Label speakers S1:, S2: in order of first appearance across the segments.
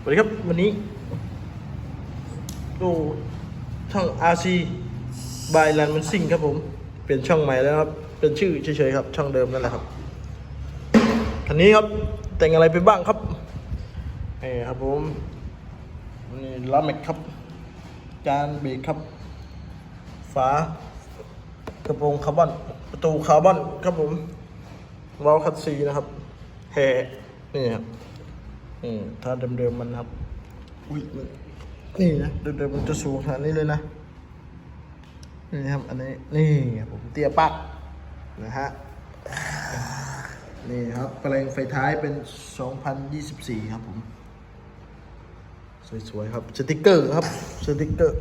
S1: สวัสดีครับวันนี้ดูช่อง RC by Land Man Sing ครับผม เปลี่ยนช่องใหม่แล้วครับ เป็นชื่อเฉยๆครับ ช่องเดิมนั่นแหละครับคันนี้ครับแต่งอะไรไปบ้างครับนี่ครับผมนี่ล้อแม็กครับจานเบรกครับ ฝากระโปรงคาร์บอนประตูคาร์บอนครับผมวาล์วคัดซีนะครับแห่นี่ครับ นี่ถ้าเดิมๆมันครับอุ้ยมันนี่นะเดิมๆมันจะสูงขนาดนี้เลยนะนี่ครับอันนี้นี่ครับผมเตี้ยปักนะฮะนี่ครับแปลงไฟท้ายเป็น 2024 ครับผม สวยๆครับสติกเกอร์ครับสติกเกอร์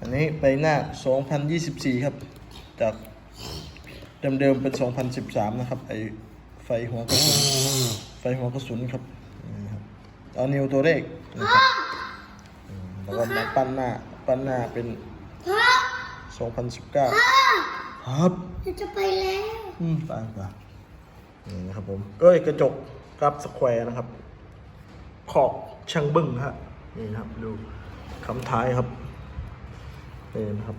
S1: อันนี้ไปหน้า 2024 ครับ จากเดิมๆเป็น 2013 นะครับ ไอไฟหัวกระสุน ไฟหัวกระสุนครับนี่ครับเอานิวตัวเลขนะครับอืมแล้วก็มาปั้นหน้าปั้นหน้าเป็น
S2: พ่อ
S1: 2019ครับ
S2: เราจะไปแล้ว
S1: อืมไปไปนี่นะครับผมก็กระจกกับสแควร์นะครับ ขอบช่างบึ้งฮะ นี่นะครับ ดูคำท้ายครับนี่นะครับ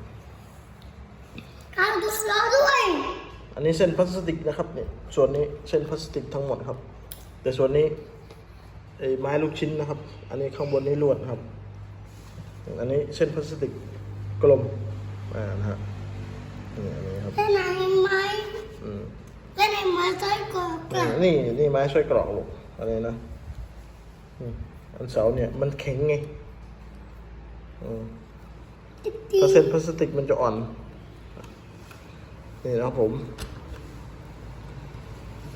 S2: ข้าวดูสโลว์ด้วย
S1: อันนี้เส้นพลาสติกนะครับเนี่ยส่วนนี้เส้นพลาสติกทั้งหมดครับ แต่ส่วนนี้ไอ้ไม้ลูกชิ้นนะครับ อันนี้ข้างบนนี้ลวดครับ อันนี้เส้นพลาสติกกลม อ่านะฮะนี่อันนี้ครับ
S2: เล่นไหนไม้
S1: อืม
S2: เล่นไหนไม้ใส่กรอบก
S1: อ่า
S2: ลับ
S1: นี่นี่ไม้ช่วยกรอกลูกอะไรนะอืมอันเสาเนี่ยมันแข็งไงอืม
S2: ติ๊กติ๊
S1: ถ้าเส้นพลาสติกมันจะอ่อน นี่นะครับผม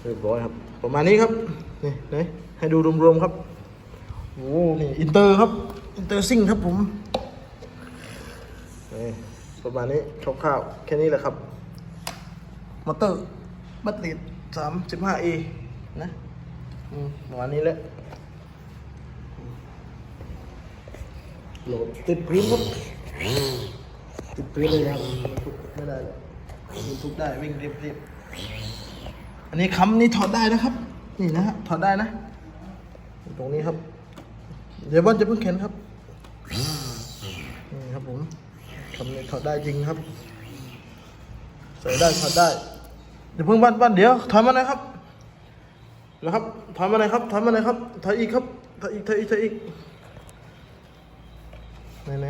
S1: เรียบร้อยครับ ประมาณนี้ครับ นี่ไหนให้ดูรวมๆครับโอ้นี่อินเตอร์ครับ อินเตอร์ซิ่งครับผมนี่ประมาณนี้คร่าวๆแค่นี้แหละครับ มอเตอร์ บัตเตอร์สามสิบห้าเอนะประมาณนี้แหละโหลดติดพริมพ์ครับติดพื้นเลยครับไม่ได้เลยมันทุบได้วิ่งเรียบๆ อันนี้คำนี้ถอดได้นะครับ นี่นะฮะถอดได้นะ ตรงนี้ครับ เดี๋ยวบอลจะเพิ่งเข็นครับนี่ครับผมคำนี้ถอดได้จริงครับใส่ได้ถอดได้ เดี๋ยวเพิ่งบ้านบ้านเดี๋ยวถอยมาหน่อยครับนะครับถอยมาหน่อยครับถอยมาหน่อยครับถอยอีกครับถอยอีกถอยอีกถอยอีกไหนไหน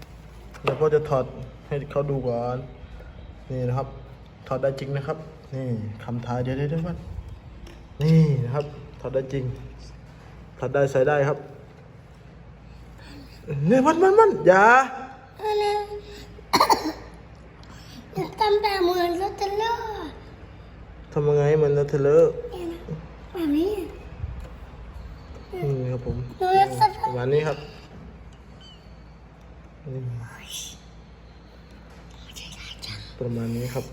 S1: ๆแล้วก็จะถอดให้เขาดูก่อน นี่นะครับ ถอดได้จริงนะครับ นี่คำท้ายเดี๋ยวเดี๋ยวเดี๋ยวก่อนนี่นะครับถอดได้จริงถอดได้ใส่ได้ครับเนี่ยมันมันมันอย่า
S2: อะไรอยากทำแบบเหมือนรถเทรลเลอร์
S1: ทำยังไงมันจะเทเลอร์
S2: เนี่ยนะแบบนี้
S1: นี่ครับผม
S2: หนูอยากจะ
S1: ประมาณนี้ครับนี่ประมาณนี้ครับ